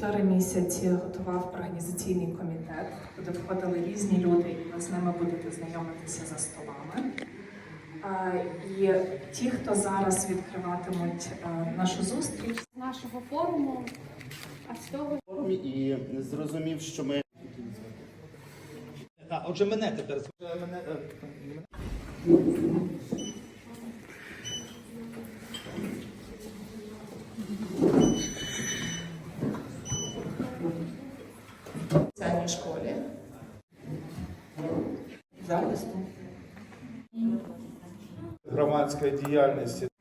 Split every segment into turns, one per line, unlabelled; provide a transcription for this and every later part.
чотири місяці готував організаційний комітет, куди входили різні люди, і ви з ними будете знайомитися за столами. Е, І ті, хто зараз відкриватимуть е, нашу зустріч, з
нашого форуму. А з цього
форумі і зрозумів, що ми
А, отже, мене тепер.
мене е,
в спеціальній школі. Захисту.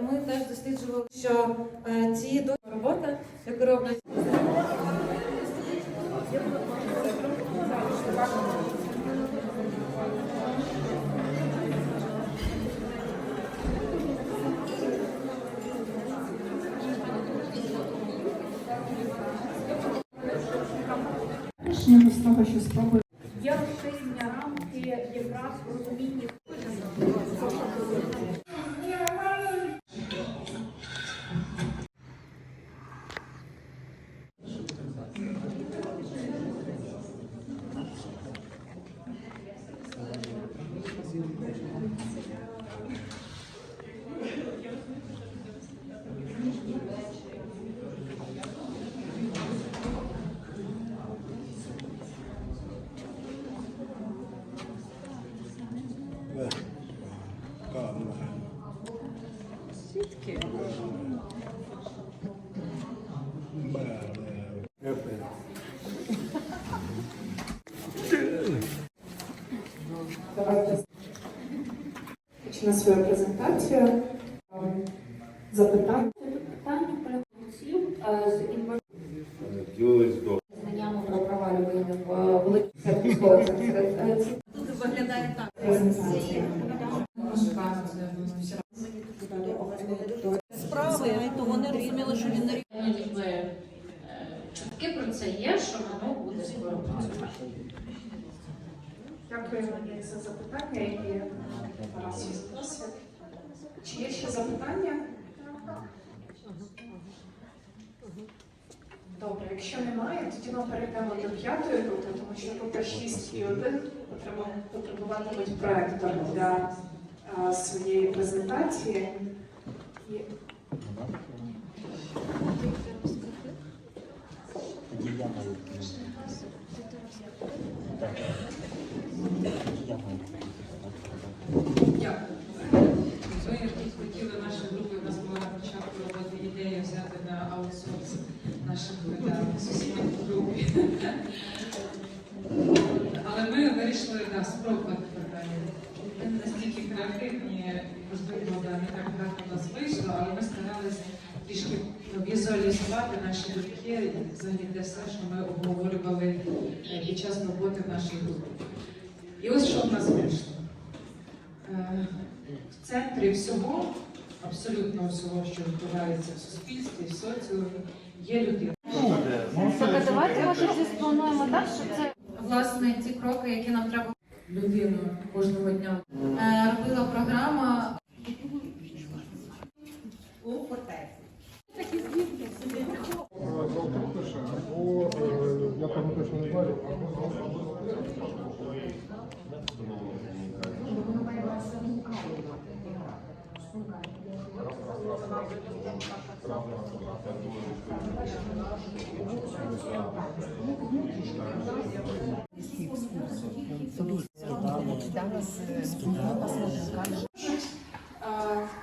Ми теж досліджували, що е, ці до- робота, яку роблять
є розширення рамки якраз в
почну свою презентацію.
Вони розуміли, що він не
чутки про це є, що воно буде скоро.
Дякую за запитання, які Тарас досвід. Чи є ще запитання? Добре, якщо немає, тоді ми перейдемо до п'ятої групи, тому що група 6 і 1 потребуватимуть проектор для е, своєї презентації. І
Настільки креативні, можливо, не так багато у нас вийшло, але ми старалися трішки візуалізувати наші думки взагалі те все, що ми обговорювали під час роботи в нашій групі. І ось що в нас вийшло. Е, В центрі всього, абсолютно всього, що відбувається в суспільстві, в соціумі, є людина.
Так, давайте може сплануємо так, що це
власне ці кроки, які нам треба
людину кожного дня.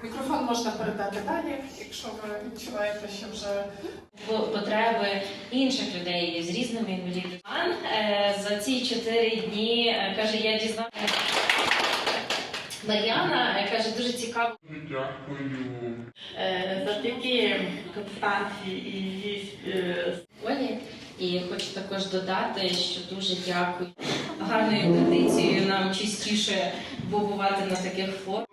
Мікрофон можна передати далі, якщо ви відчуваєте, що вже
потреби інших людей з різними інвалідностями. Ан, е, За ці чотири дні е, каже, я дізналася. Мар'яна е, каже, дуже цікаво.
е, за такі констанції і е,
Олі. І хочу також додати, що дуже дякую гарною традицією нам частіше побувати на таких форумах.